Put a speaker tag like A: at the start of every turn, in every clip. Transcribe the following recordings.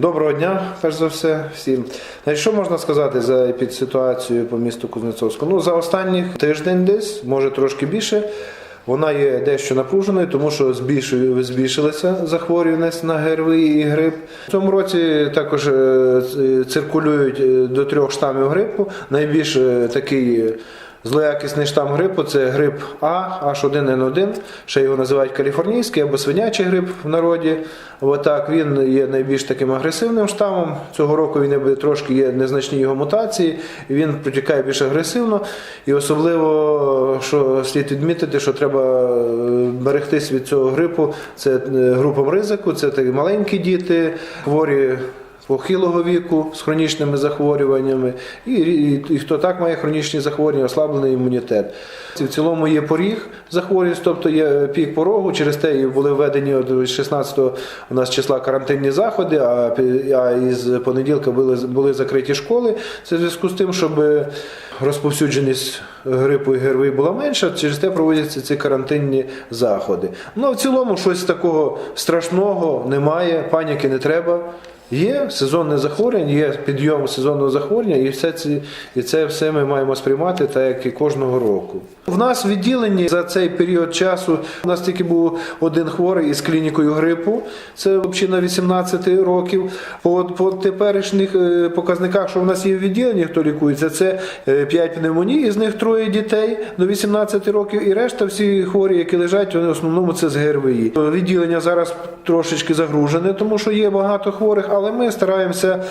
A: Доброго дня, перш за все, всім. Значить, що можна сказати за епідситуацію по місту Кузнецовську? Ну, за останніх тиждень десь, може трошки більше, вона є дещо напруженою, тому що збільшилися захворюваність на ГРВІ і грип. В цьому році також е, циркулюють е, до трьох штамів грипу. Найбільш е, такий е, Злоякісний штам грипу це грип А, H1N1, ще його називають каліфорнійський або свинячий грип в народі. Отак, він є найбільш таким агресивним штамом. Цього року він трошки є незначні його мутації, він протікає більш агресивно. І особливо, що слід відмітити, що треба е, берегтись від цього грипу, це е, групам ризику, це такі маленькі діти, хворі похилого віку з хронічними захворюваннями, і, і, і хто так має хронічні захворювання, ослаблений імунітет. В цілому є поріг захворювань, тобто є пік порогу. Через те і були введені от 16-го у нас числа карантинні заходи, а, а із понеділка були, були закриті школи. Це в зв'язку з тим, щоб розповсюдженість грипу і ГРВІ була менша, через те проводяться ці карантинні заходи. Ну в цілому щось такого страшного немає, паніки не треба. Є сезонне захворювання, є підйом сезонного захворювання, і все ці, і це все ми маємо сприймати так, як і кожного року. В нас відділенні за цей період часу у нас тільки був один хворий із клінікою грипу. Це взагалі на 18 років. По, по теперішніх е, показниках, що в нас є в відділенні, хто лікується, це 5 пневмоній, із них троє дітей до 18 років, і решта всі хворі, які лежать, вони в основному це з ГРВІ. Відділення зараз трошечки загружене, тому що є багато хворих, але ми стараємося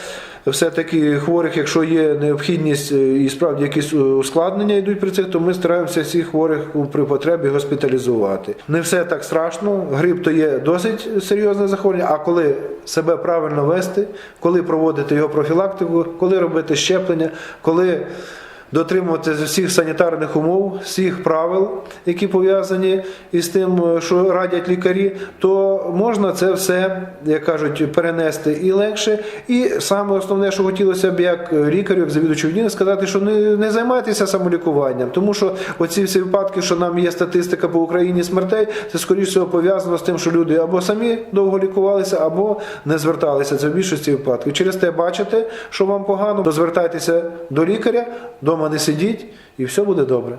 A: все-таки хворих, якщо є необхідність і справді якісь ускладнення йдуть при цих, то ми стараємося всіх хворих при потребі госпіталізувати. Не все так страшно. Грип то є досить серйозне захворювання, а коли себе правильно вести, коли проводити його профілактику, коли робити щеплення, коли дотримуватися всіх санітарних умов, всіх правил, які пов'язані із тим, е, що радять лікарі, то можна це все, як кажуть, перенести і легше. І саме основне, що хотілося б як лікарю, як завідувачу відділення, сказати, що не, не займайтеся самолікуванням, тому що оці всі випадки, що нам є статистика по Україні смертей, це скоріше пов'язано з тим, що люди або самі довго лікувалися, або не зверталися. Це в більшості випадків. Через те бачите, що вам погано, то звертайтеся до лікаря, вдома не сидіть, і все буде добре.